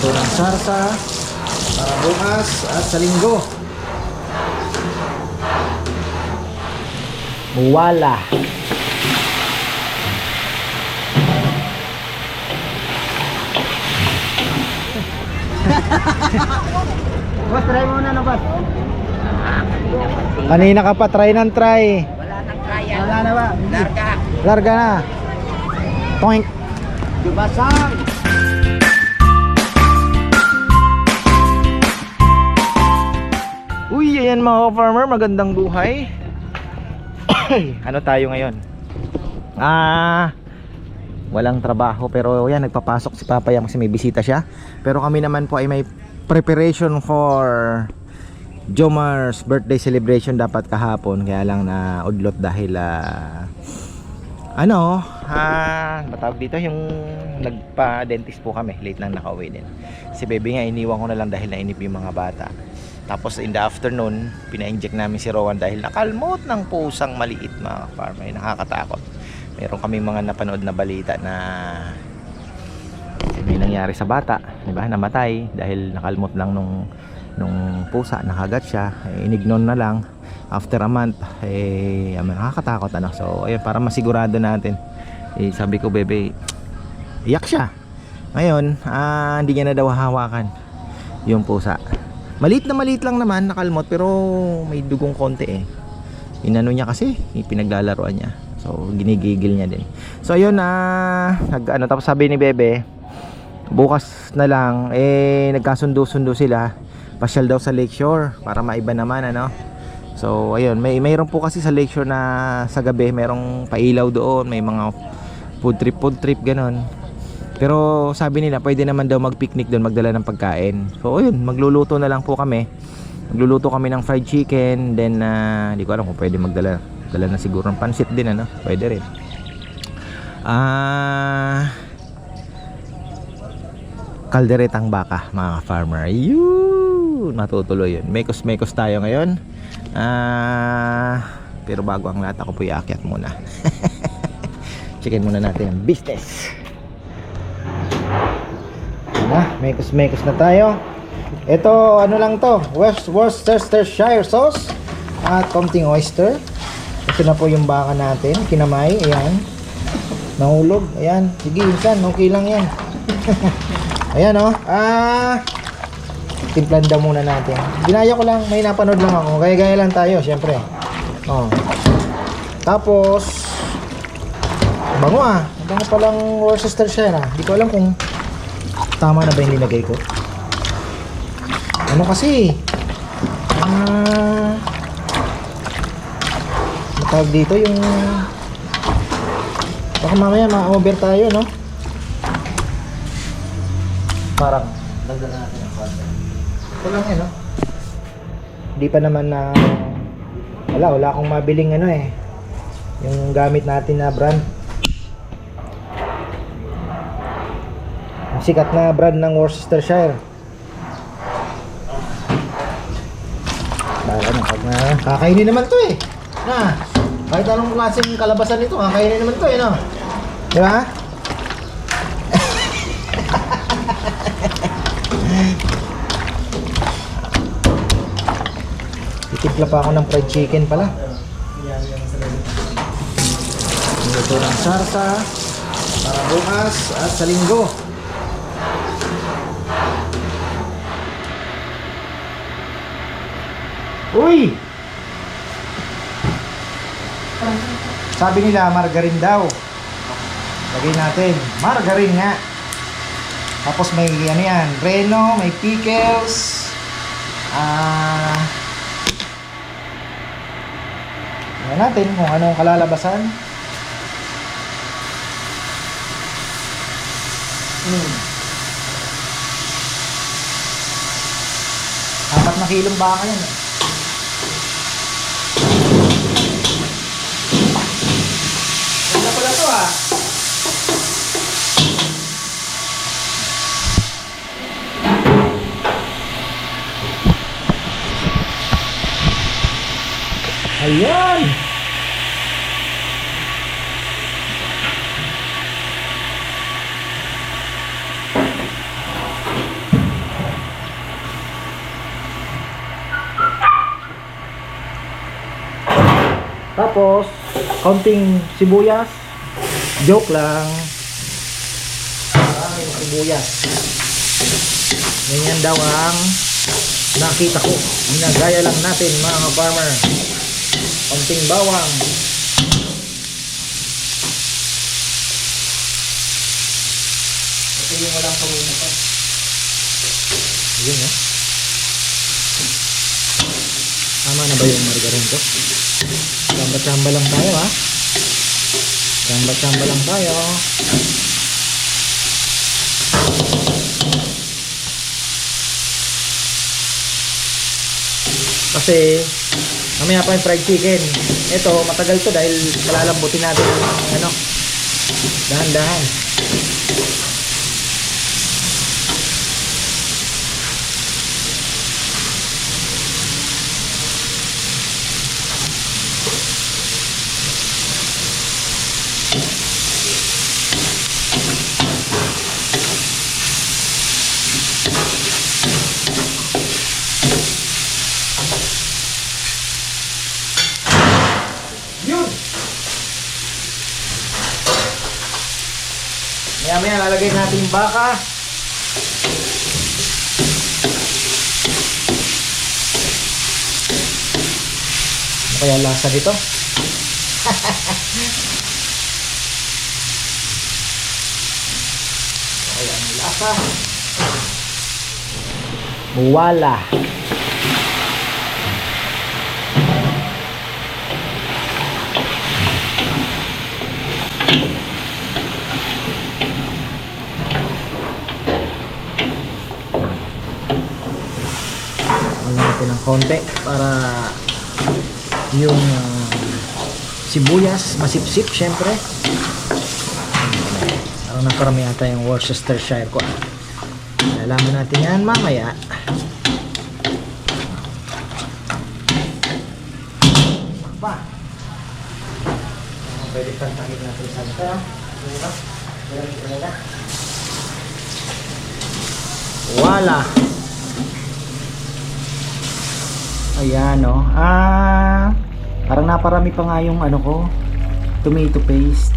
Luto ng sarsa para bukas at sa linggo. Wala. Boss, try muna na, boss. Kanina ka pa, try ng try. Wala nang kaya. Wala na ba? Larga. Larga na. Toink. Dubasang. Uy, ayan mga farmer, magandang buhay. ano tayo ngayon? Ah, walang trabaho pero yan nagpapasok si Papa yan kasi may bisita siya. Pero kami naman po ay may preparation for Jomar's birthday celebration dapat kahapon kaya lang na udlot dahil ah, ano, ah, matawag dito yung nagpa-dentist po kami, late lang nakauwi din. Si Bebe nga iniwan ko na lang dahil nainip yung mga bata. Tapos in the afternoon, pina-inject namin si Rowan dahil nakalmot ng pusang maliit mga farmer. Nakakatakot. Meron kaming mga napanood na balita na may nangyari sa bata, 'di ba? Namatay dahil nakalmot lang nung nung pusa, nakagat siya, eh, inignon na lang. After a month, eh ay, nakakatakot ano. So, ayun para masigurado natin. Eh, sabi ko, bebe, iyak siya. Ngayon, ah, hindi niya na daw hahawakan yung pusa. Maliit na maliit lang naman, nakalmot, pero may dugong konti eh. Inano niya kasi, pinaglalaroan niya. So, ginigigil niya din. So, ayun na, nag, ano, tapos sabi ni Bebe, bukas na lang, eh, nagkasundo-sundo sila. Pasyal daw sa Lakeshore, para maiba naman, ano. So, ayun, may, mayroon po kasi sa Lakeshore na sa gabi, mayroong pailaw doon, may mga food trip, food trip, ganun. Pero sabi nila pwede naman daw mag-picnic doon, magdala ng pagkain. So ayun, magluluto na lang po kami. Magluluto kami ng fried chicken, then ah, hindi ko alam kung pwede magdala. Dala na siguro ng pansit din ano, pwede rin. Ah kalderetang baka mga farmer yun matutuloy yun mekos mekos tayo ngayon ah pero bago ang lahat ako po iakyat muna checkin muna natin ang business na, mekos-mekos na tayo. Ito, ano lang to, West Worcestershire sauce at konting oyster. Ito na po yung baka natin, kinamay, ayan. Nahulog, ayan. Sige, insan, okay lang yan. ayan oh, ah, timplan daw muna natin. Ginaya ko lang, may napanood lang ako. Gaya-gaya lang tayo, syempre. Oh. Tapos, bango ah. Bango palang Worcestershire ah. Hindi ko alam kung Tama na ba yung nilagay ko? Ano kasi? Ah... Uh, dito yung... Baka mamaya ma-over tayo, no? Parang... Dagdag natin ang konti. Ito lang eh, no? Hindi pa naman na... Wala, wala akong mabiling ano eh. Yung gamit natin na brand. Sikat na brand ng Worcestershire. Baka na, pag na, kakainin naman to eh. Na, kahit anong klaseng kalabasan nito, kakainin naman to eh, no? Di ba? Titimpla pa ako ng fried chicken pala. Ito ng sarsa para bukas at sa linggo. Uy! Sabi nila margarine daw. Lagay natin. Margarine nga. Tapos may ano yan, reno, may pickles. Ah... Uh, natin kung anong kalalabasan. Hmm. Apat na kilong baka yan eh. Ayan! Tapos, konting sibuyas. Joke lang. Maraming sibuyas. Ganyan daw ang nakita ko. Ginagaya lang natin mga farmer. Konting bawang. Ito yung walang pamuna pa. Yun eh. Tama na ba yung margarine ko? Chamba-chamba lang tayo ha. Chamba-chamba lang tayo. Kasi mamaya pa yung fried chicken. Ito, matagal to dahil kalalambutin natin ng ano, dahan-dahan. Yun! Maya maya lalagay natin yung baka. Ano kaya lasa dito? Ano kaya lasa? Wala. Konti para yung ah, sibuyas masipsip syempre. Parang nakarami yata yung Worcestershire ko. ah. Lalaman natin yan mamaya. Pa. Pwede pantahin natin sa ito. Wala. Ayan, no. Ah, parang naparami pa nga yung ano ko, tomato paste.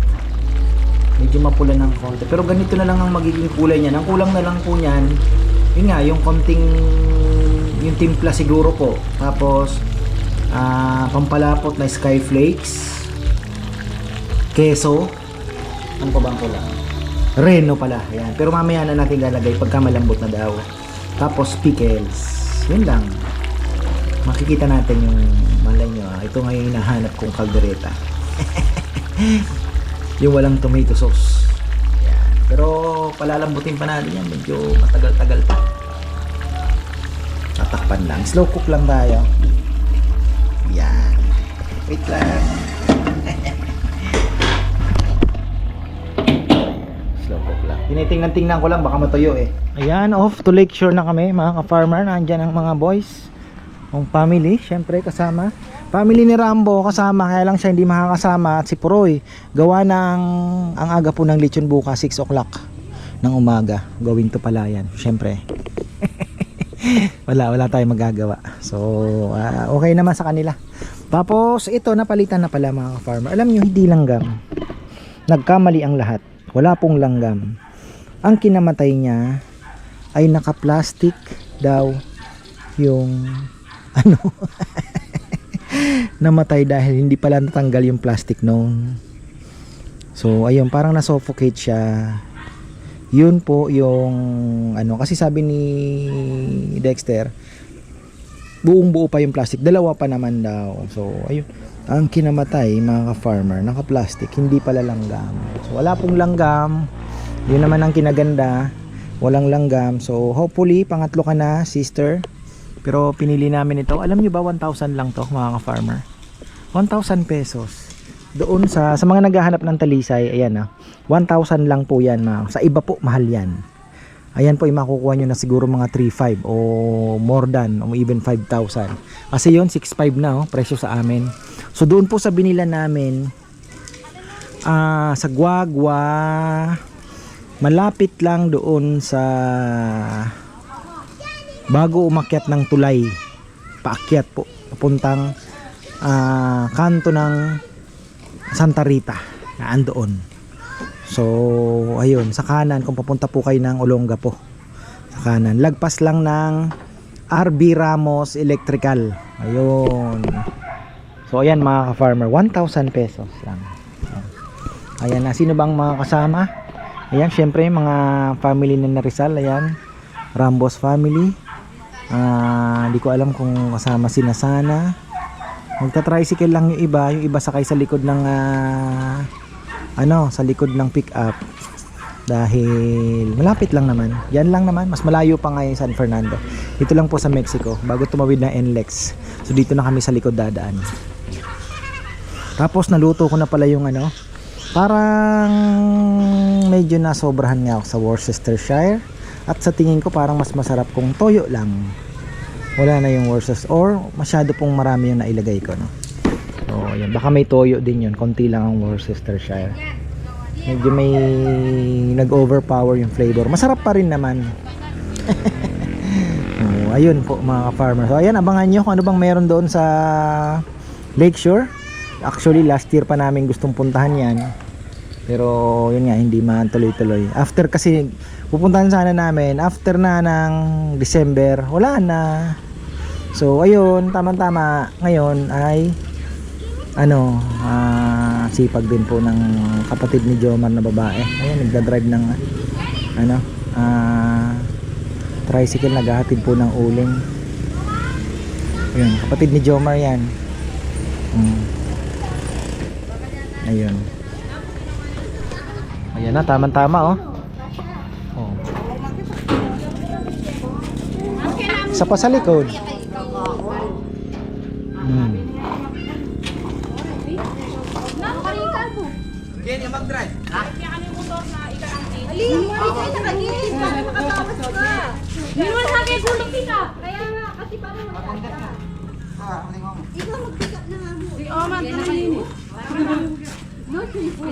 Medyo mapula ng konti. Pero ganito na lang ang magiging kulay niyan. Ang kulang na lang po niyan, yun nga, yung konting, yung timpla siguro po. Tapos, ah, pampalapot na skyflakes, keso, ano pa bang kulang? Reno pala, ayan. Pero mamaya na natin lalagay pagka malambot na daw. Tapos pickles. Yun lang makikita natin yung malay nyo ah. ito nga yung hinahanap kong kaldereta. Yung walang tomato sauce. Yan. pero palalambutin pa natin yan. Medyo matagal-tagal pa. Tatakpan lang. Slow cook lang tayo. Yan. Wait lang. Slow cook lang. Tinitingnan-tingnan ko lang. Baka matuyo eh. Ayan off to lakeshore na kami mga ka-farmer. Nandyan ang mga boys ang family, syempre kasama. Family ni Rambo kasama, kaya lang siya hindi makakasama at si Puroy. Gawa ng ang aga po ng lechon bukas 6 o'clock ng umaga. Gawin to pala yan, syempre. wala, wala tayong magagawa. So, ah, okay naman sa kanila. Tapos, ito, napalitan na pala mga farmer. Alam nyo, hindi langgam. Nagkamali ang lahat. Wala pong langgam. Ang kinamatay niya ay naka-plastic daw yung ano? Namatay dahil hindi pala natanggal yung plastic noon so ayun parang nasuffocate siya. Yun po yung ano kasi sabi ni Dexter buong buo pa yung plastic. Dalawa pa naman daw. So ayun. Ang kinamatay mga farmer naka plastic hindi pala langgam. So wala pong langgam. Yun naman ang kinaganda. Walang langgam. So hopefully pangatlo ka na sister pero pinili namin ito. Alam nyo ba 1,000 lang to mga ka-farmer? 1,000 pesos. Doon sa sa mga naghahanap ng talisay, ayan ah. 1,000 lang po 'yan, mga. Sa iba po mahal 'yan. Ayan po, makukuha nyo na siguro mga 3,500 o more than o even 5,000. Kasi yon 6,500 na oh, presyo sa amin. So doon po sa binila namin ah sa Guagua malapit lang doon sa bago umakyat ng tulay paakyat po papuntang ah, kanto ng Santa Rita na andoon. So, ayun, sa kanan kung papunta po kayo ng Olonga po. Sa kanan, lagpas lang ng RB Ramos Electrical. Ayun. So, ayan mga ka-farmer, 1,000 pesos lang. Ayan na, sino bang mga kasama? Ayan, syempre mga family ni Rizal, ayan. Rambos family. Ah, di ko alam kung kasama si Nasana. Magta-tricycle lang yung iba, yung iba sakay sa likod ng ah, ano, sa likod ng pick-up. Dahil malapit lang naman. Yan lang naman, mas malayo pa nga yung San Fernando. Dito lang po sa Mexico, bago tumawid ng NLEX. So dito na kami sa likod dadaan. Tapos naluto ko na pala yung ano, parang medyo nasobrahan nga ako sa Worcestershire. At sa tingin ko parang mas masarap kung toyo lang. Wala na yung Worcestershire or masyado pong marami yung nailagay ko. No? So, yan. Baka may toyo din yun. Konti lang ang Worcestershire. Medyo may nag-overpower yung flavor. Masarap pa rin naman. oh, ayun po mga farmer. So ayan, abangan nyo kung ano bang meron doon sa Lakeshore. Actually, last year pa namin gustong puntahan yan. Pero yun nga, hindi man tuloy-tuloy. After kasi, pupuntahan sana namin, after na ng December, wala na. So ayun, tama-tama, ngayon ay ano, ah, sipag din po ng kapatid ni Jomar na babae. Ayun, nagda-drive ng ano, ah, tricycle naghahatid po ng uling. Ayun, kapatid ni Jomar yan. Mm. Ayun. Ayan na, tama-tama oh. oh. Isa pa sa likod. Hmm. Minul sa akin, bulong ka. Kaya nga, kasi parang maganda. Ikaw mag-pick up na nga mo. Di Oman, kanini. No, sipo.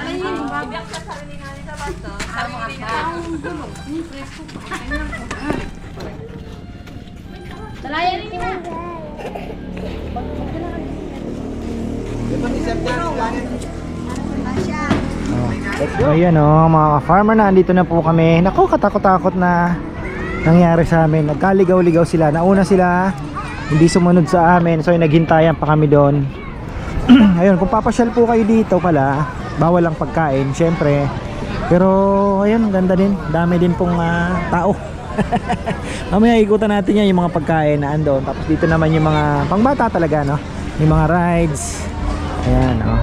Kanini, babiyak sa sarili nga nila basta. Sarili na. Ang gulong. Yung presko. Talayan rin na. Oh. Ayan oh, mga farmer na andito na po kami. Nako, katakot-takot na nangyari sa amin. Nagkaligaw-ligaw sila. Nauna sila, hindi sumunod sa amin. So, naghintayan pa kami doon. ayun, kung papasyal po kayo dito pala, bawal lang pagkain, syempre. Pero, ayun, ganda din. Dami din pong ah, tao. Mamaya ikutan natin yan yung mga pagkain na andon. Tapos dito naman yung mga pangbata talaga, no? Yung mga rides. Ayan, oh.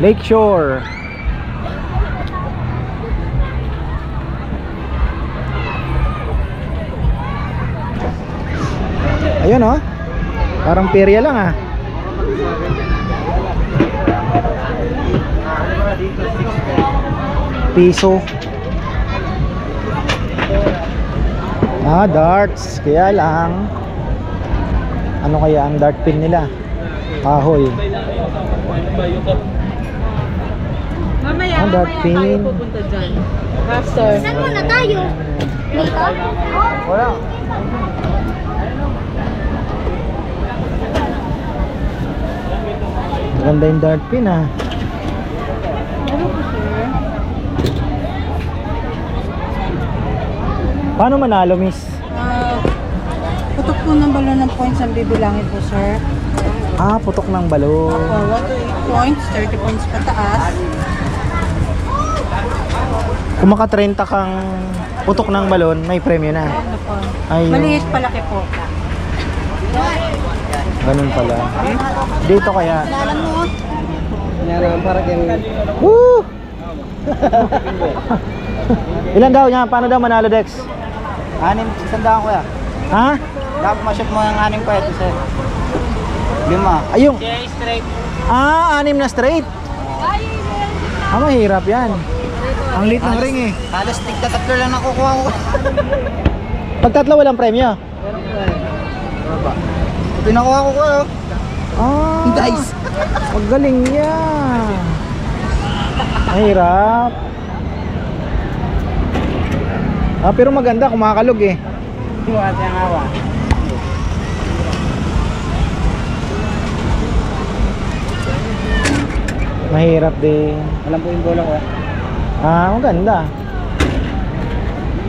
Lakeshore. Ayun oh. Parang perya lang ah. Piso. Ah, darts. Kaya lang. Ano kaya ang dart pin nila? Kahoy. Mamaya, Ang dart mamaya pin. tayo pupunta dyan. After. Saan muna tayo? Dito? Wala. Maganda yung dart pin ah. Paano manalo, miss? Ah, putok po ng balon ng points ang bibilangin po, sir. Ah, putok ng balon. Opo, 1 to 8 points, 30 points pataas. Kung maka 30 kang putok ng balon, may premyo na. Ano po? Ayun. Maliit palaki po. Ganun pala. Dito kaya. Yan para kang Woo! Ilan daw niya? Paano daw manalo, Dex? anim, isang daan kuya. Ha? Dapat ma-shoot mo yung anim kuya. Kasi lima. Ayong. Ah, anim na straight. Ah, mahirap yan. Ang lit ng ring eh. Halos tigta tatlo lang nakukuha ko. Pag tatlo walang premyo. Pinakuha ko kuya. Ah. Guys. Ang galing niya. Mahirap. Ah, pero maganda, kumakalog eh. Buhat yung awa. Mahirap din. Alam po yung bola ko. ah. Ah, maganda.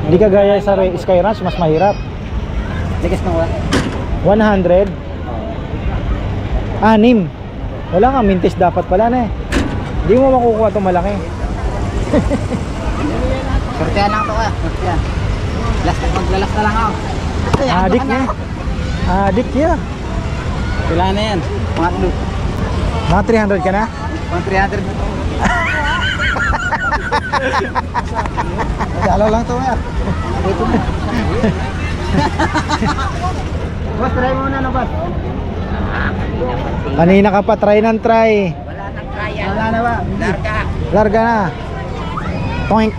Hindi kagaya sa Sky Ranch, mas mahirap. Ligas mo ba? 100. Anim. Wala nga, mintis dapat pala na eh. Hindi mo makukuha itong malaki. Sortehan lang to kaya. Sortehan. Last na maglalas na lang ako. Adik niya. Adik niya. Kailangan na yan. Mga tlo. Mga 300 ka na? Mga 300 na to. Dalaw lang to nga. Boss, try muna na boss. Kanina ka pa, try ng try. Wala na ba? Larga. Larga na. Toink.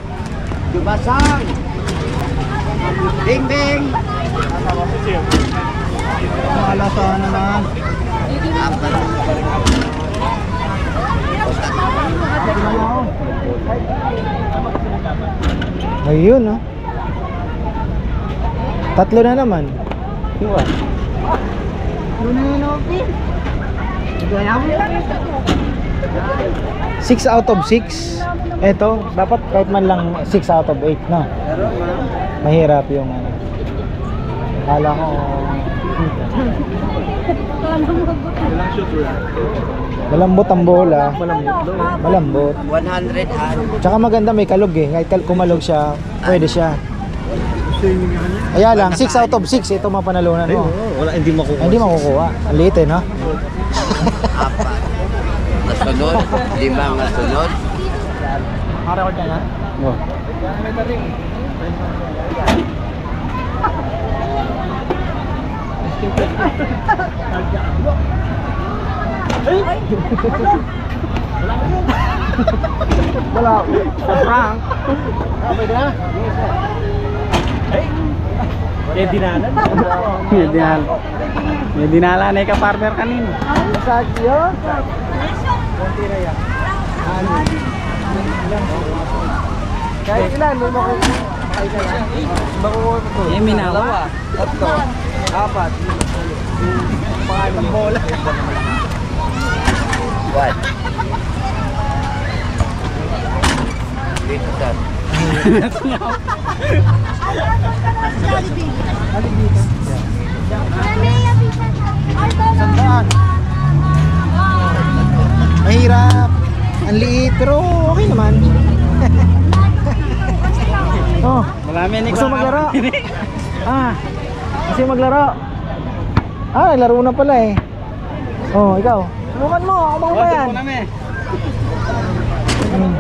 Dubasang. Ding ding. Wala sa ano naman. Ayun, no? Tatlo na naman. Ano yun, Opi? Kaya mo? 6 out of 6. Eto, dapat kahit man lang 6 out of 8, no? Pero, ma. Mahirap yung ano. Kala ko Malambot ang bola. Malambot. 100 and Tsaka maganda may kalog eh. Kahit kumalog siya, pwede siya. Kaya lang, 6 out of 6 ito mapanalunan mo. Wala, hindi makukuha. Hindi makukuha. Ang liit eh, no? apat. Nasunod, limang nasunod. Nakarecord ka na? Oo. Wala. Sa prank. Pwede na. Eh, dinalan. May dinal. May dinala na ka farmer kanino. Sa yun. Kahit ilan, mo makukuha. Makukuha mo to. Eh, minawa. Tatlo. Apat. Pangalang bola. What? Dito sa Sandaan. Mahirap. Ang liit, pero okay naman. oh, Marami ni gusto maglaro? ah, gusto maglaro? Ah, naglaro na pala eh. Oh, ikaw. Subukan mo, abang pa yan. Hmm.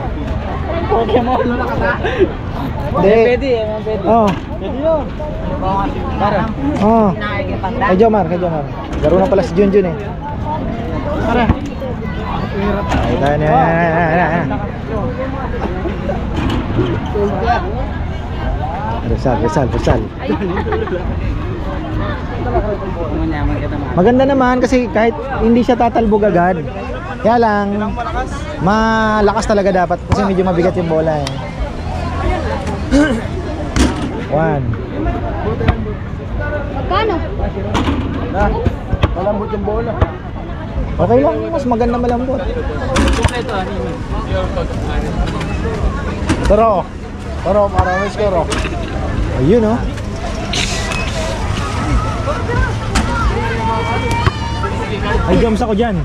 Pokemon ka Hindi. Pwede, eh, pwede. Oh, Pwede yun. Para. oh. Kay Jomar, kay Jomar. Laro na pala si Junjun eh. Para. Ay, tayo na. Rizal, Rizal, Rizal. Maganda naman kasi kahit hindi siya tatalbog agad. Kaya lang, malakas talaga dapat kasi medyo mabigat yung bola eh. One. Magkano? Malambot yung bola. Okay lang, mas maganda malambot. Toro. Toro, para may score. Ayun oh. Ay, jumps ako dyan.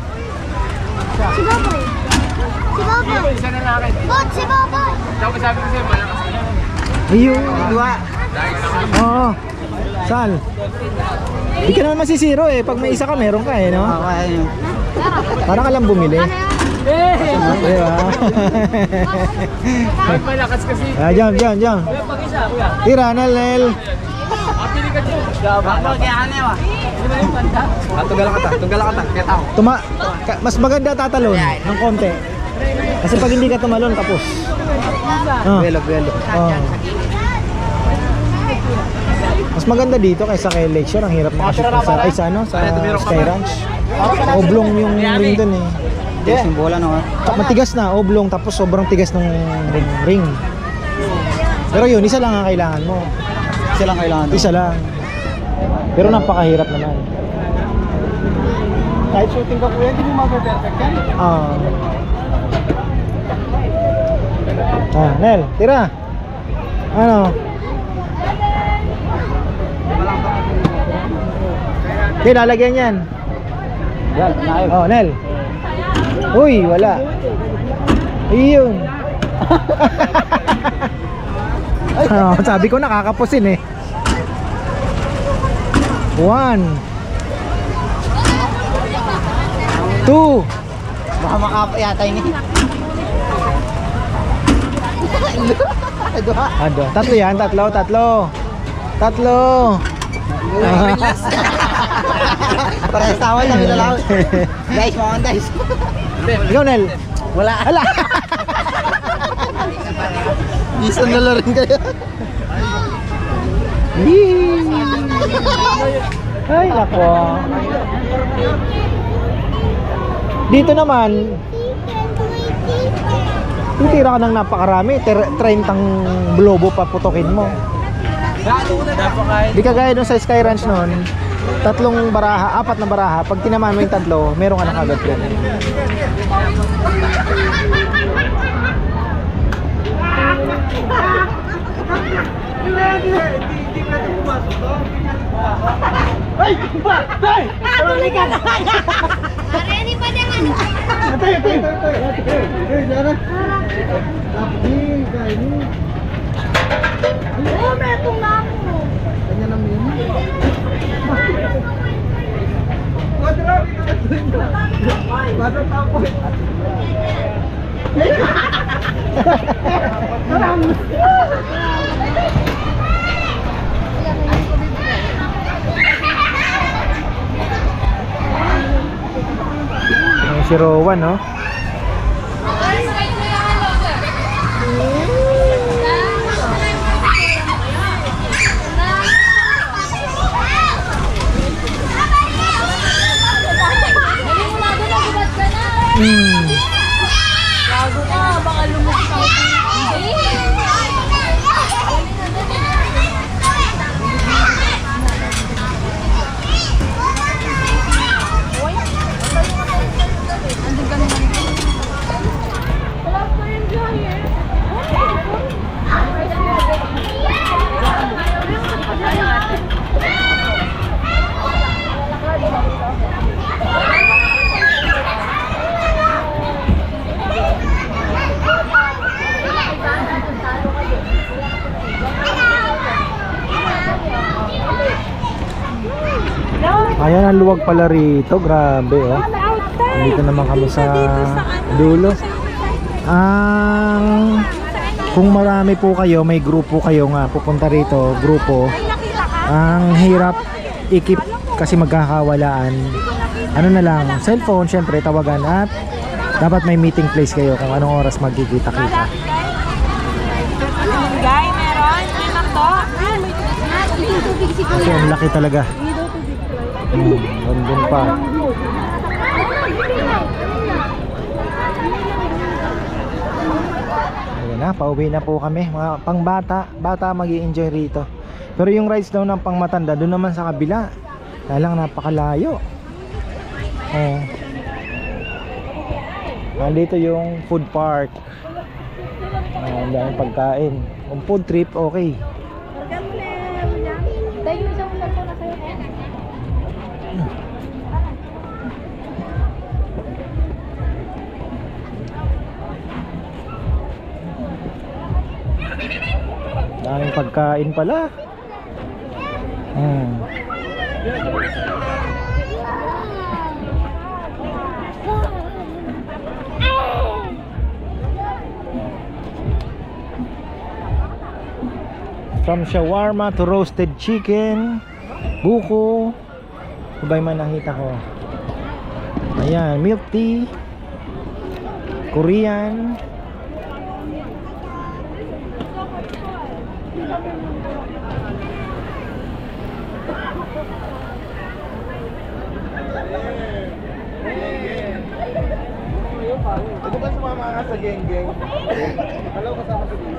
Si Baboy. Si Baboy. Bot, si Baboy. Ayun. Dua. Oo. Sal. Di ka naman masisiro eh. Pag may isa ka, meron ka eh, no? Okay. Parang ka lang bumili. Ano yun? Di ba? Malakas kasi. ah. Pag isa, kuya. Tira, Nel, kaya ano? Hindi? Tugala ka ta, tugala ka ta, kita ko. Tuma mas maganda tatalon ng konti. Kasi pag hindi ka tumalon, tapos. Oh. Belo, belo. Oh. Mas maganda dito kaysa kay Lakeshore. Ang hirap makashoot sa, ay, sa, ano, sa Sky Ranch. Oblong yung ring dun eh. Tigas yung bola no. Matigas na, oblong, tapos sobrang tigas ng ring. ring. Pero yun, isa lang ang kailangan mo. Isa lang kailangan. Isa lang. Pero napakahirap naman. Kahit shooting ka kuya, hindi mo mape-perfect yan. Ah. ah, Nel, tira. Ano? Okay, lalagyan yan. Yan, naayos. Oh, Nel. Uy, wala. Iyon. oh, sabi ko nakakapusin eh. One. Two. Baka makapayatay ni. Ado. Tatlo yan, tatlo, tatlo. Tatlo. Parehas tawa lang ilalawin. Guys, mga guys. Ikaw, Nel. Wala. Ala. Isan na lang rin kayo. Ay, nako. Dito naman, titira ka ng napakarami. Ter- 30 globo pa putokin mo. Di kagaya dun sa Sky Ranch noon, tatlong baraha, apat na baraha, pag tinamaan mo yung tatlo, meron ka na kagad yun. Ready pa din ano? Oo, may itong nga ako. Yung si Rowan, no? Mm. Ayan ang luwag pala rito, grabe oh. Dito naman kami sa dulo. Ang kung marami po kayo, may grupo kayo nga pupunta rito, grupo. Ang hirap ikip kasi magkakawalaan. Ano na lang, cellphone syempre tawagan at dapat may meeting place kayo kung anong oras magkikita-kita. Guy, meron? May makto? Kasi ang laki talaga. Hmm, nandun pa. Ayan na, pauwi na po kami. Mga pangbata, bata mag enjoy rito. Pero yung rides daw ng pangmatanda, doon naman sa kabila. Kaya lang napakalayo. Oh. Nandito yung food park. Ah, ang daming pagkain. Kung food trip, okay. Pagkain pala. Hmm. From shawarma to roasted chicken, buko, ba yung mga nakita ko? Ayan, milk tea, Korean, Pwede ba sumama ka sa geng-geng? Hello, kasama sa geng.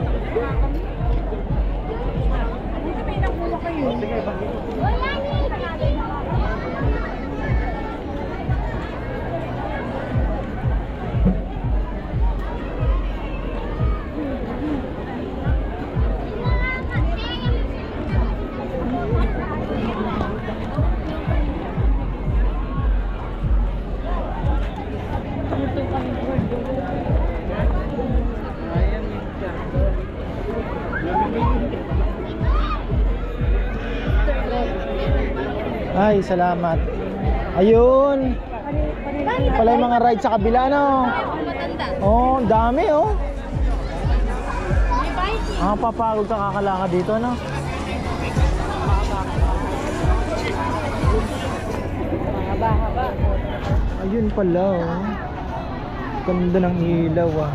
Ay, salamat. Ayun. Pala yung mga ride sa kabila, no? Oh, dami, oh. Ah, papagod ka kakalakad dito, no? Ayun pala, oh. Ganda ng ilaw, ah.